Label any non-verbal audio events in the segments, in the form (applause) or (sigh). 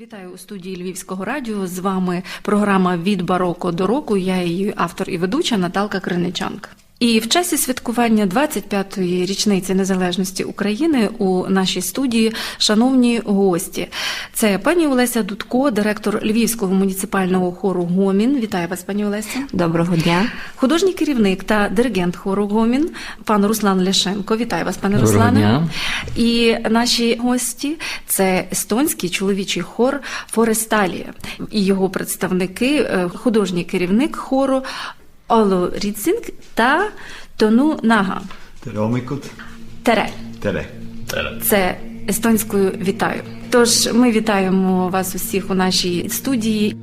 Вітаю у студії Львівського радіо. З вами програма Від бароко до року. Я її автор і ведуча Наталка Криничанка. І в часі святкування 25-ї річниці незалежності України у нашій студії шановні гості. Це пані Олеся Дудко, директор Львівського муніципального хору Гомін. Вітаю вас, пані Олеся. Доброго дня. Художній керівник та диригент хору Гомін, пан Руслан Ляшенко. Вітаю вас, пане Доброго Руслане. дня. І наші гості це естонський чоловічий хор Форесталія і його представники, е, художній керівник хору Оло Рідзінг та Тону Нага. Теромикут. Тере. Тере. Тере. Це естонською вітаю. Тож ми вітаємо вас усіх у нашій студії.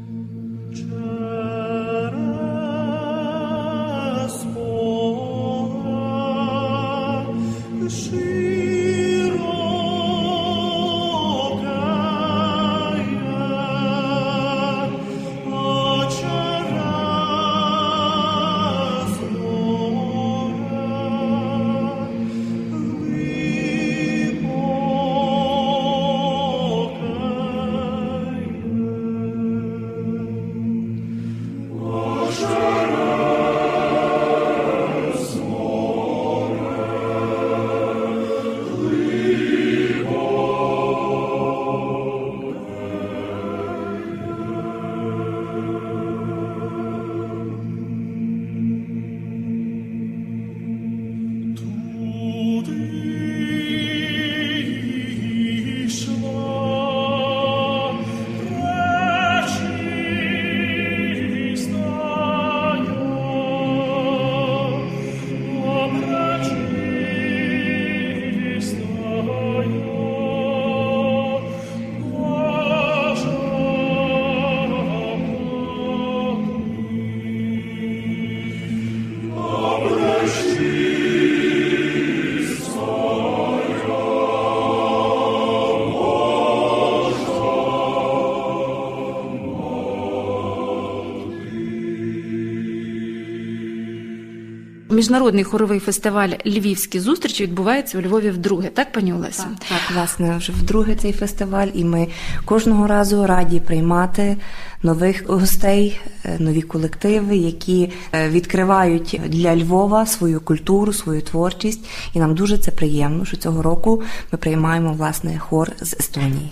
Міжнародний хоровий фестиваль Львівські зустрічі відбувається у Львові вдруге. Так, пані Олесю? Так, власне, вже вдруге цей фестиваль, і ми кожного разу раді приймати нових гостей, е, нові колективи, які е, відкривають для Львова свою культуру, свою творчість. І нам дуже це приємно, що цього року ми приймаємо власне хор з Естонії.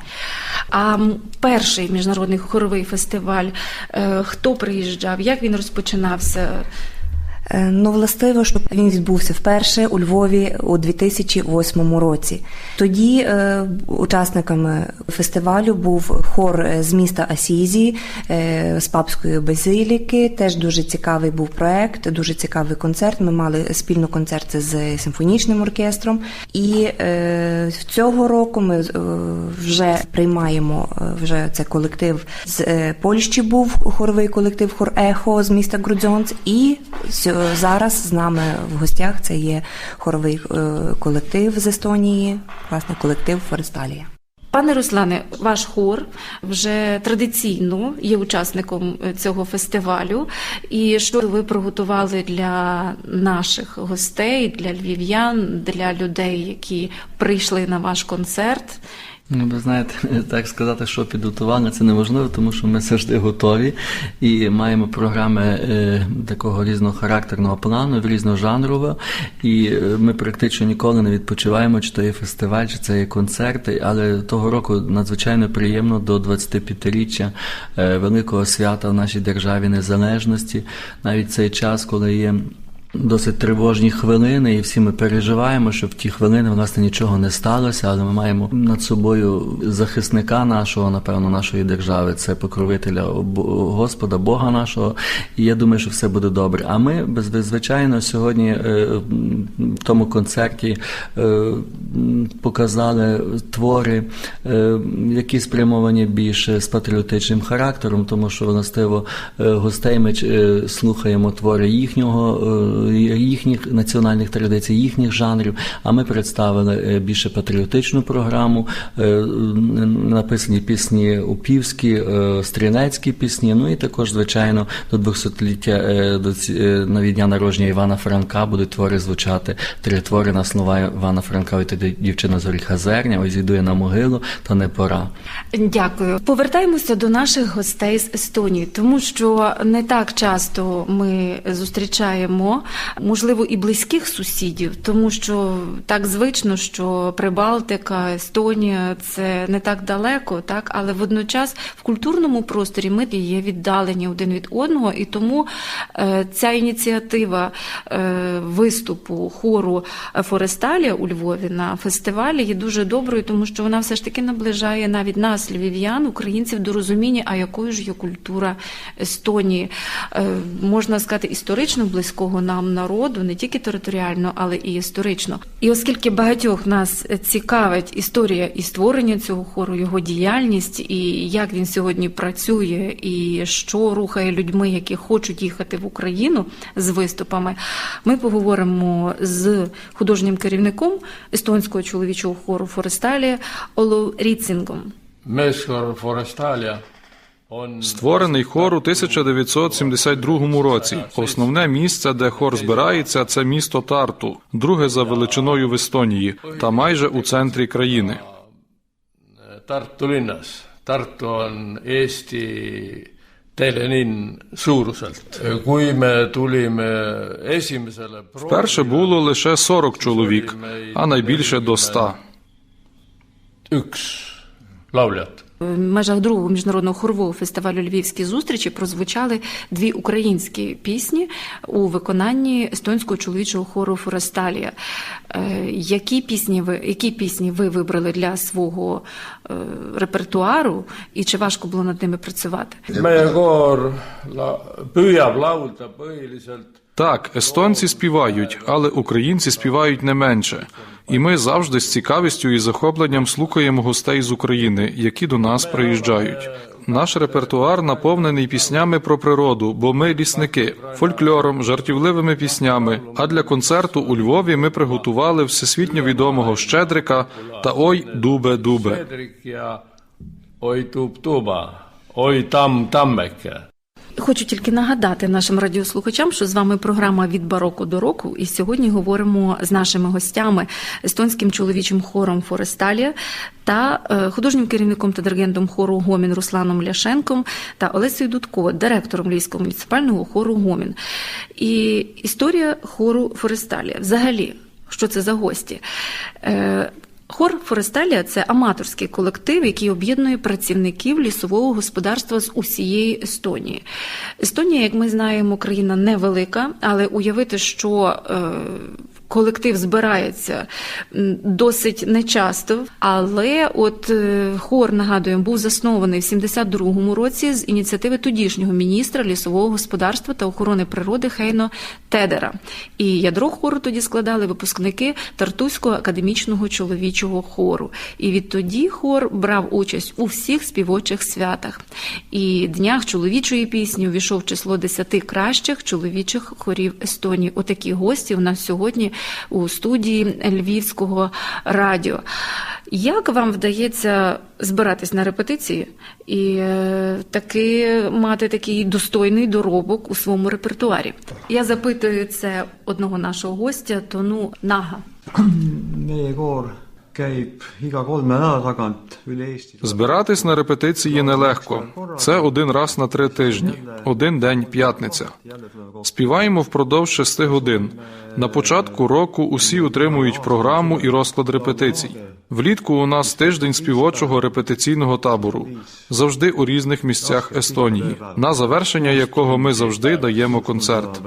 А перший міжнародний хоровий фестиваль, е, хто приїжджав, як він розпочинався? Е, Ну, властиво, що він відбувся вперше у Львові у 2008 році. Тоді е, учасниками фестивалю був хор з міста Асізі е, з папської базиліки. Теж дуже цікавий був проект, дуже цікавий концерт. Ми мали спільно концерт з симфонічним оркестром. І е, цього року ми е, вже приймаємо е, вже це колектив з Польщі. Був хоровий колектив хор Ехо з міста Грудзьонц. І зараз з нами в гостях це є хоровий е, колектив з Естонії, власне, колектив Форесталія. Пане Руслане, ваш хор вже традиційно є учасником цього фестивалю. І що ви приготували для наших гостей, для львів'ян, для людей, які прийшли на ваш концерт? Ну, ви знаєте, (laughs) так сказати, що підготували, це неможливо, тому що ми завжди готові і маємо програми е, такого різнохарактерного плану, різножанрового, і е, ми практично ніколи не відпочиваємо, чи то є фестиваль, чи це є концерти. Але того року надзвичайно приємно до 25-річчя е, великого свята в нашій державі незалежності, навіть цей час, коли є. Досить тривожні хвилини, і всі ми переживаємо, що в ті хвилини власне нічого не сталося, але ми маємо над собою захисника нашого, напевно, нашої держави, це покровителя Господа, Бога нашого. І я думаю, що все буде добре. А ми, звичайно, сьогодні е, в тому концерті е, показали твори, е, які спрямовані більше з патріотичним характером, тому що властиво гостей ми слухаємо твори їхнього. Їхніх національних традицій, їхніх жанрів. А ми представили е, більше патріотичну програму, е, написані пісні упівські, е, стрілецькі пісні. Ну і також, звичайно, до 200-ліття е, до ці- е, на дня народження Івана Франка будуть твори звучати три твори на слова Івана Франка. Ой, тоді дівчина з оріха зерня, ось йду на могилу, та не пора. Дякую. Повертаємося до наших гостей з Естонії, тому що не так часто ми зустрічаємо, можливо, і близьких сусідів, тому що так звично, що Прибалтика, Естонія це не так далеко, так? Але водночас в культурному просторі ми є віддалені один від одного, і тому е, ця ініціатива е, виступу хору Форесталія у Львові на фестивалі є дуже доброю, тому що вона все ж таки наближає навіть нас, львів'ян, українців, до розуміння, а якою ж є культура Естонії, Е, можна сказати, історично близького нам народу, не тільки територіально, але і історично. І оскільки багатьох нас цікавить історія і створення цього хору, його діяльність, і як він сьогодні працює, і що рухає людьми, які хочуть їхати в Україну з виступами, ми поговоримо з художнім керівником естонського чоловічого хору Форесталія Оло Ріцінгом. meeskor Forestalia on Створений хор у 1972 році. Основне місце, де хор збирається, це місто Тарту, друге за величиною в Естонії, та майже у центрі країни. Tartu linnas. Tartu on Eesti teine linn suuruselt. kui me tulime esimesele Вперше було лише 40 чоловік, а найбільше до 100. üks lauljat. В межах другого міжнародного хорового фестивалю Львівські зустрічі прозвучали дві українські пісні у виконанні естонського чоловічого хору Форесталія. Е, Які пісні ви які пісні ви вибрали для свого е, репертуару, і чи важко було над ними працювати? püüab laulda põhiliselt Так, естонці співають, але українці співають не менше. І ми завжди з цікавістю і захопленням слухаємо гостей з України, які до нас приїжджають. Наш репертуар наповнений піснями про природу, бо ми лісники, фольклором, жартівливими піснями. А для концерту у Львові ми приготували всесвітньо відомого Щедрика та Ой, дубе, дубе. Oi tuub tuba, Oi tamm tammeke. Хочу тільки нагадати нашим радіослухачам, що з вами програма від бароко до року, і сьогодні говоримо з нашими гостями естонським чоловічим хором Форесталія та е, художнім керівником та диригентом хору Гомін Русланом Ляшенком та Олесею Дудко, директором Львівського муніципального хору Гомін. І історія хору Форесталія. Взагалі, що це за гості? Хор Форесталія це аматорський колектив, який об'єднує працівників лісового господарства з усієї Естонії. Естонія, як ми знаємо, країна невелика, але уявити, що е, колектив збирається досить нечасто. Але от е, хор, нагадуємо, був заснований в 72-му році з ініціативи тодішнього міністра лісового господарства та охорони природи Хейно Тедера. І ядро хору тоді складали випускники Тартуського академічного чоловічого хору. І відтоді хор брав участь у всіх співочих святах. І днях чоловічої пісні увійшов число десяти кращих чоловічих хорів Естонії. Отакі гості у нас сьогодні у студії Львівського радіо. Як вам вдається збиратись на репетиції і е, таки мати такий достойний доробок у своєму репертуарі? Я запитую це одного нашого гостя, Тону Нага. (clears throat) käib. Збиратись на репетиції нелегко. Це один раз на три тижні, один день п'ятниця. Співаємо впродовж шести годин. На початку року усі утримують програму і розклад репетицій. Влітку у нас тиждень співочого репетиційного табору, завжди у різних місцях Естонії, на завершення якого ми завжди даємо концерт.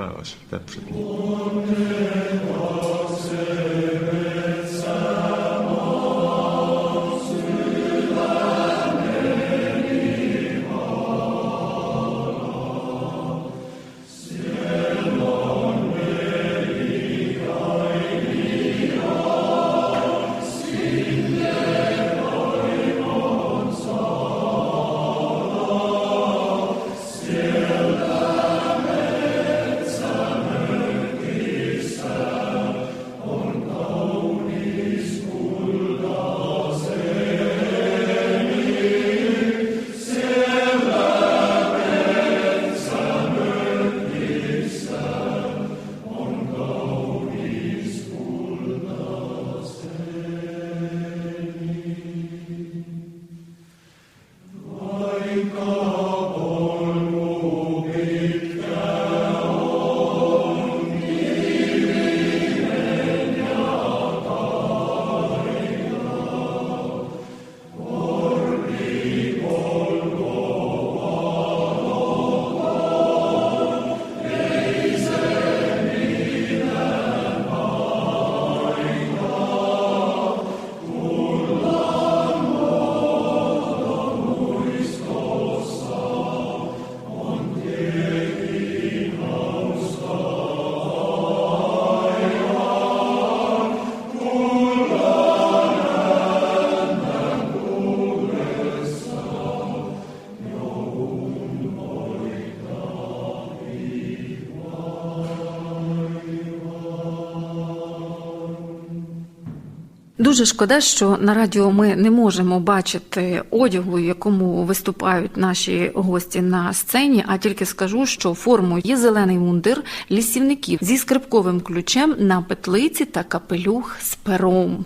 Дуже шкода, що на радіо ми не можемо бачити одягу, в якому виступають наші гості на сцені. А тільки скажу, що формою є зелений мундир лісівників зі скрипковим ключем на петлиці та капелюх з пером.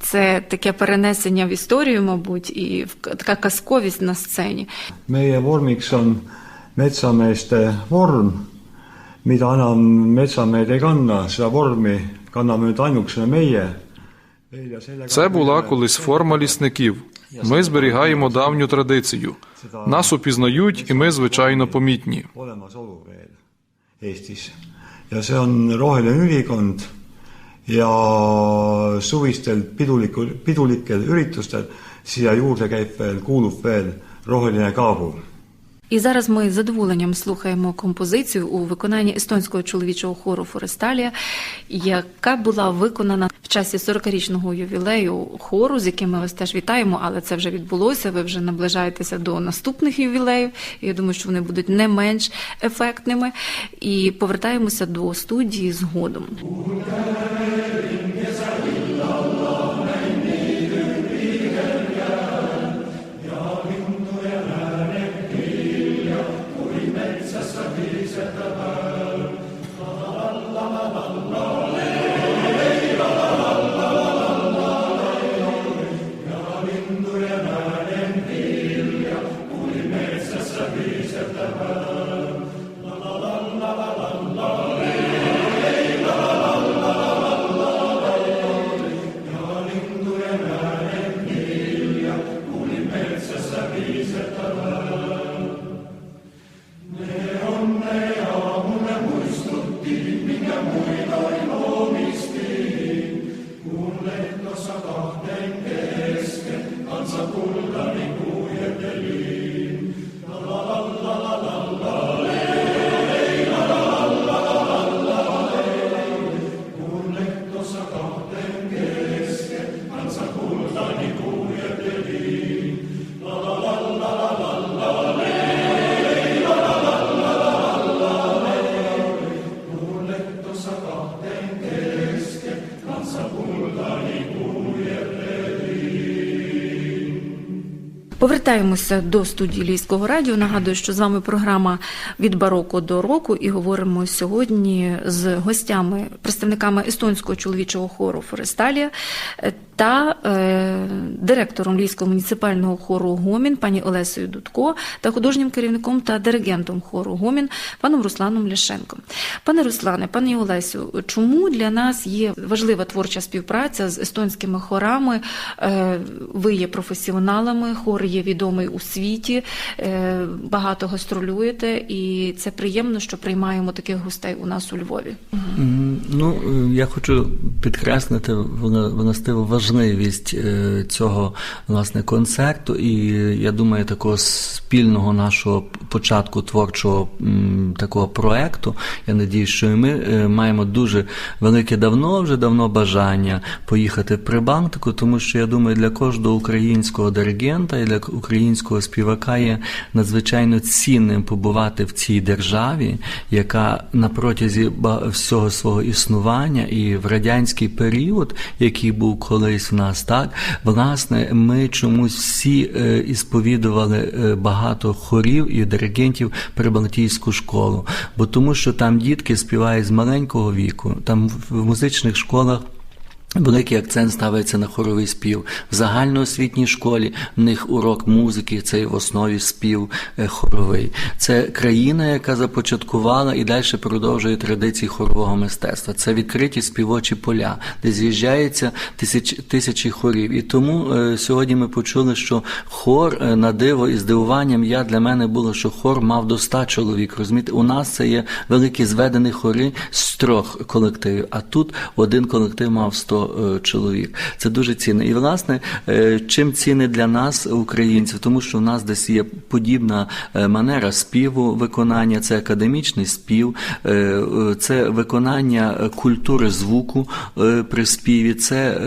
Це таке перенесення в історію, мабуть, і така казковість на сцені. meie vormiks on metsameeste vorm, mida enam metsamehed ei kanna, seda meie. Це була колись форма лісників. Ми зберігаємо давню традицію. Нас упізнають, і ми звичайно помітні. ja suvistel pidulikul, pidulikel üritustel siia juurde käib veel, kuulub veel roheline kaabu І зараз ми з задоволенням слухаємо композицію у виконанні естонського чоловічого хору Форесталія, яка була виконана в часі 40-річного ювілею хору, з яким ми вас теж вітаємо, але це вже відбулося. Ви вже наближаєтеся до наступних ювілеїв. Я думаю, що вони будуть не менш ефектними. І повертаємося до студії згодом. Amen. Повертаємося до студії Львівського радіо. Нагадую, що з вами програма від бароко до року, і говоримо сьогодні з гостями, представниками естонського чоловічого хору Форесталія та е, директором Львівського муніципального хору Гомін, пані Олесою Дудко, та художнім керівником та диригентом хору Гомін, паном Русланом Ляшенком. Пане Руслане, пані Олесю, чому для нас є важлива творча співпраця з естонськими хорами? Е, Ви є професіоналами, хор є відомий у світі, е, багато гастролюєте, і це приємно, що приймаємо таких гостей у нас у Львові. Ну, е, я хочу підкреслити властиву важливість е, цього власне концерту, і я думаю, такого спільного нашого початку творчого такого проекту. Я надію, що і ми маємо дуже велике давно, вже давно бажання поїхати в Прибалтику, тому що я думаю, для кожного українського диригента і для українського співака є надзвичайно цінним побувати в цій державі, яка на протязі всього свого існування і в радянський період, який був колись в нас, так власне, ми чомусь всі е, ісповідували е, багато хорів і диригентів Прибалтійську школу, бо тому, що там дітки співають з маленького віку, там в музичних школах. Великий акцент ставиться на хоровий спів. В загальноосвітній школі в них урок музики, це в основі спів е, хоровий. Це країна, яка започаткувала і далі продовжує традиції хорового мистецтва. Це відкриті співочі поля, де з'їжджаються тисячі, тисячі хорів. І тому е, сьогодні ми почули, що хор е, на диво і здивуванням я для мене було, що хор мав до ста чоловік. Розумієте, у нас це є великі зведені хори з трьох колективів, а тут один колектив мав 100 е, чоловік. Це дуже цінно. І власне, е, чим цінне для нас, українців, тому що в нас десь є подібна е, манера співу виконання, це академічний спів, це виконання культури звуку при співі, це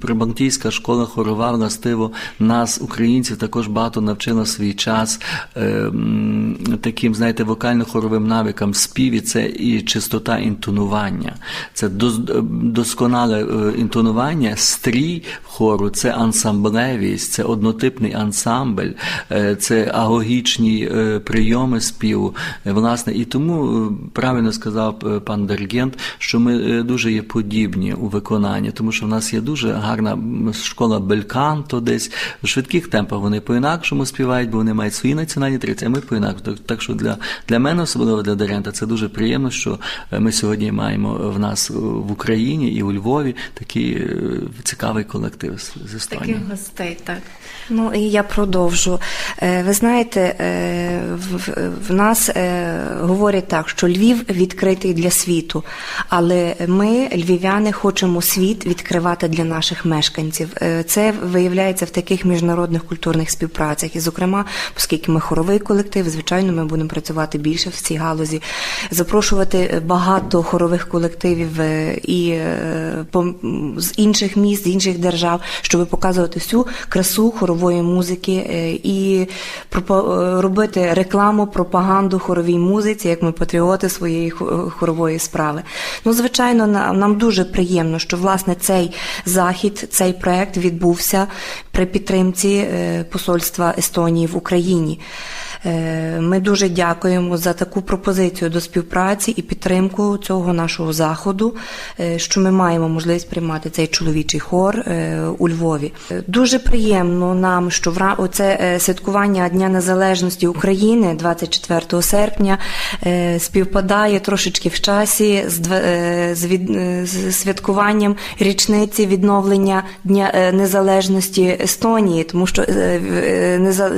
Прибалтійська школа хорова властиво нас, українців, також багато навчила свій час таким, знаєте, вокально-хоровим навикам. Співі, це і чистота інтонування, це досконала досконале е, інтонування, стрій хору це ансамблевість, це однотипний ансамбль, е, це агогічні е, прийоми співу. Власне, і тому правильно сказав пан диригент, що ми дуже є подібні у виконанні, тому що в нас є дуже гарна школа бельканто, десь в швидких темпах вони по-інакшому співають, бо вони мають свої національні традиції, а ми по-інакшому. Так, так що для, для мене, особливо для диригента, це дуже приємно, що ми сьогодні маємо в нас в Україні і у Львові такий е, цікавий колектив з, Естонії. Таких гостей, так. Ну і я продовжу. Е, Ви знаєте, е, в, нас говорять так, що Львів відкритий для світу, але ми, львів'яни, хочемо світ відкривати для наших мешканців. Це виявляється в таких міжнародних культурних співпрацях. І, зокрема, оскільки ми хоровий колектив, звичайно, ми будемо працювати більше в цій галузі, запрошувати багато хорових колективів і з інших міст, з інших держав, щоб показувати всю красу хорової музики е, і е, робити рекламу, пропаганду хоровій музиці, як ми патріоти своєї хорової справи. Ну, звичайно, нам дуже приємно, що власне цей захід, цей проект відбувся при підтримці е, посольства Естонії в Україні. Е, Ми дуже дякуємо за таку пропозицію до співпраці і підтримку цього нашого заходу, е, що ми маємо можливість приймати цей чоловічий хор е, у Львові. Дуже приємно нам, що в ра- е, святкування Дня Незалежності України 24 серпня співпадає трошечки в часі з святкуванням річниці відновлення Дня Незалежності Естонії, тому що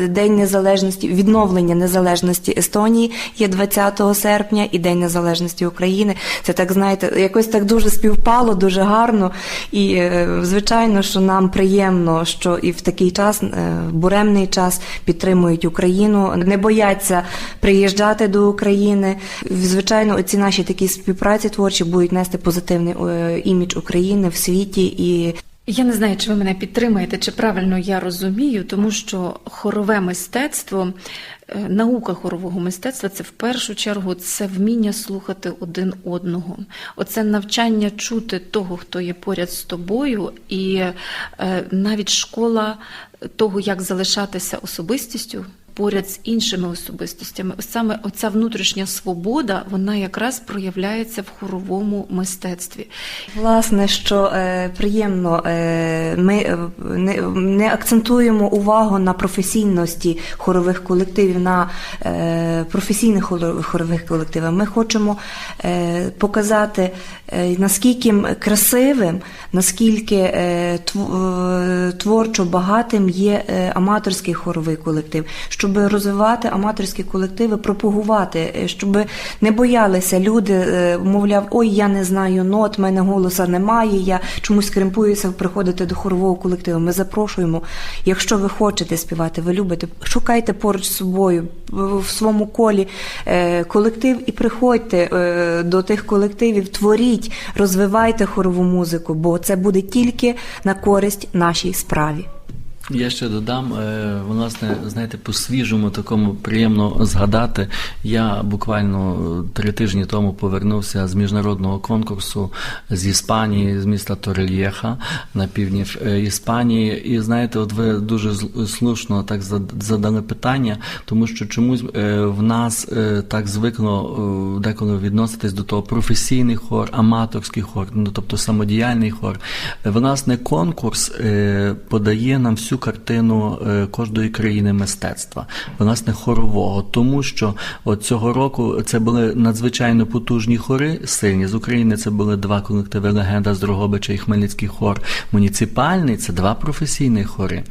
День Незалежності відновлення незалежності Естонії є 20 серпня, і День Незалежності України. Це так знаєте, якось так дуже співпало, дуже гарно. І е, звичайно, що нам приємно, що і в такий час, е, буремний час, підтримують Україну, не бояться приїжджати до України. Звичайно, оці наші такі співпраці творчі будуть нести позитивний е, імідж України в світі і Я не знаю, чи ви мене підтримаєте, чи правильно я розумію, тому що хорове мистецтво, е, наука хорового мистецтва це в першу чергу це вміння слухати один одного. Оце навчання чути того, хто є поряд з тобою, і е, навіть школа того, як залишатися особистістю. Поряд з іншими особистостями, саме оця внутрішня свобода, вона якраз проявляється в хоровому мистецтві. Власне, що е, приємно, е, ми е, не, не акцентуємо увагу на професійності хорових колективів, на е, професійних хорових колективах. Ми хочемо е, показати, е, наскільки красивим, наскільки е, е, творчо багатим є е, аматорський хоровий колектив, щоб розвивати аматорські колективи, пропагувати, е, щоб не боялися люди, е, мовляв, ой, я не знаю нот, мене голоса немає, я чомусь кремпуюся приходити до хорового колективу. Ми запрошуємо, якщо ви хочете співати, ви любите, шукайте поруч з собою в своєму колі е, колектив і приходьте до тих колективів, творіть, розвивайте хорову музику, бо це буде тільки на користь нашій справі. Я ще додам, е, власне, знаєте, по свіжому такому приємно згадати. Я буквально три тижні тому повернувся з міжнародного конкурсу з Іспанії, з міста Торельєха на півдні е, Іспанії. І знаєте, от ви дуже слушно так задали питання, тому що чомусь е, в нас е, так звикло е, деколи відноситись до того професійний хор, аматорський хор, ну тобто самодіяльний хор. Е, Власне, конкурс е, подає нам всю картину е, кожної країни мистецтва, власне, хорового, тому що от цього року це були надзвичайно потужні хори, сильні з України. Це були два колективи Легенда з Дрогобича і Хмельницький хор муніципальний. Це два професійні хори.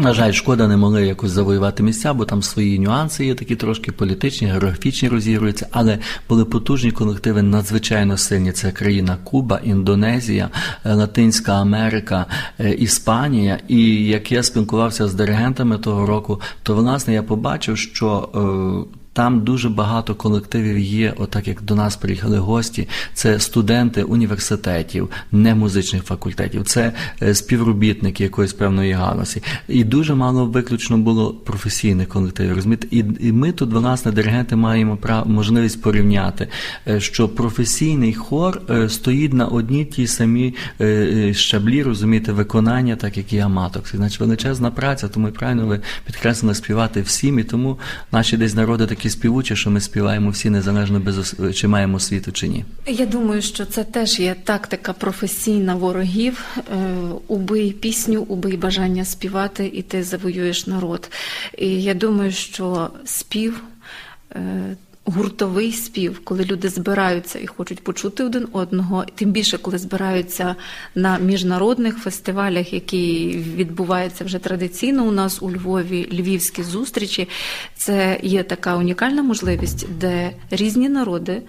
Е, на жаль, шкода не могли якось завоювати місця, бо там свої нюанси є такі трошки політичні, географічні розігруються, але були потужні колективи надзвичайно сильні. Це країна Куба, Індонезія, е, Латинська Америка, е, Іспанія. І як я спілкувався з диригентами того року, то власне я побачив, що. Там дуже багато колективів є, отак як до нас приїхали гості. Це студенти університетів, не музичних факультетів, це е, співробітники якоїсь певної галузі. І дуже мало виключно було професійних колективів. Розумієте? І, і ми тут, власне, диригенти, маємо прав, можливість порівняти, е, що професійний хор е, стоїть на одній тій самій щаблі, розумієте, виконання, так як і аматорський. Значить, величезна праця, тому правильно ви підкреслили співати всім, і тому наші десь народи такі співучі, що ми співаємо всі незалежно без ос- чи маємо освіту чи ні. Я думаю, що це теж є тактика професійна ворогів. Е, Убий пісню, убий бажання співати, і ти завоюєш народ. І я думаю, що спів. Гуртовий спів, коли люди збираються і хочуть почути один одного, тим більше, коли збираються на міжнародних фестивалях, які відбуваються вже традиційно у нас у Львові, львівські зустрічі, це є така унікальна можливість, де різні народи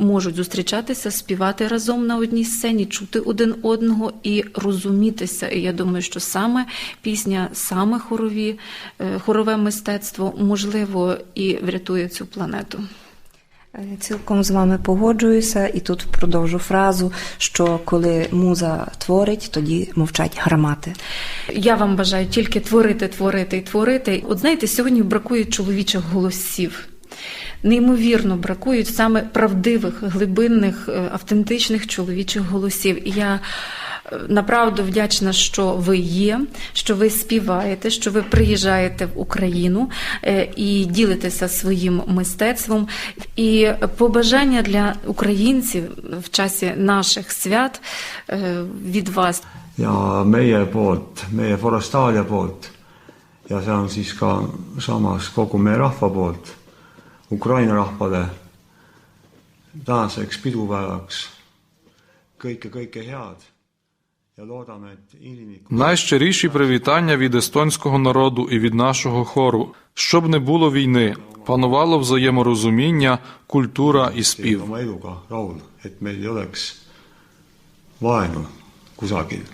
можуть зустрічатися, співати разом на одній сцені, чути один одного і розумітися. І я думаю, що саме пісня, саме хорові, е, хорове мистецтво можливо і врятує цю планету. Е, Цілком з вами погоджуюся, і тут продовжу фразу, що коли муза творить, тоді мовчать грамати. Я вам бажаю тільки творити, творити і творити. От знаєте, сьогодні бракує чоловічих голосів. Неймовірно бракують саме правдивих, глибинних, е, автентичних чоловічих голосів. І я е, направду вдячна, що ви є, що ви співаєте, що ви приїжджаєте в Україну е, і ділитеся своїм мистецтвом. І побажання для українців в часі наших свят від вас. ja meie poolt, meie Forestalia poolt ja see on siis ka samas kogu meie rahva poolt, Ukraina rahvale tänaseks pidupäevaks kõike, kõike head ja loodame, et Найщиріші привітання від естонського народу і від нашого хору, щоб не було війни, панувало взаєморозуміння, культура і спів. rahul, et meil ei oleks vaenu kusagil.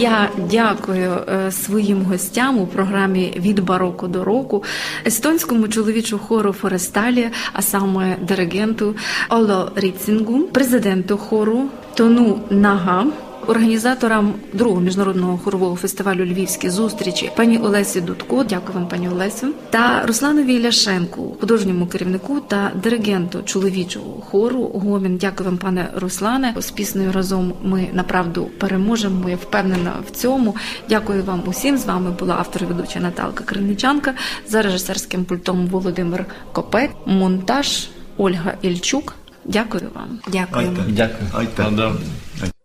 Я дякую е, своїм гостям у програмі від бароку до року естонському чоловічу хору Форесталі, а саме диригенту Оло Ріцінгу, президенту хору Тону Нага. Організаторам другого міжнародного хорового фестивалю Львівські зустрічі пані Олесі Дудко, дякую вам, пані Олесю, та Русланові Ляшенку, художньому керівнику та диригенту чоловічого хору Гомін. Дякую вам, пане Руслане. З піснею разом ми направду переможемо. Я впевнена в цьому. Дякую вам усім. З вами була автор і ведуча Наталка Криничанка за режисерським пультом Володимир Копець, монтаж Ольга Ільчук. Дякую вам. Дякую. aitäh. Nõnda.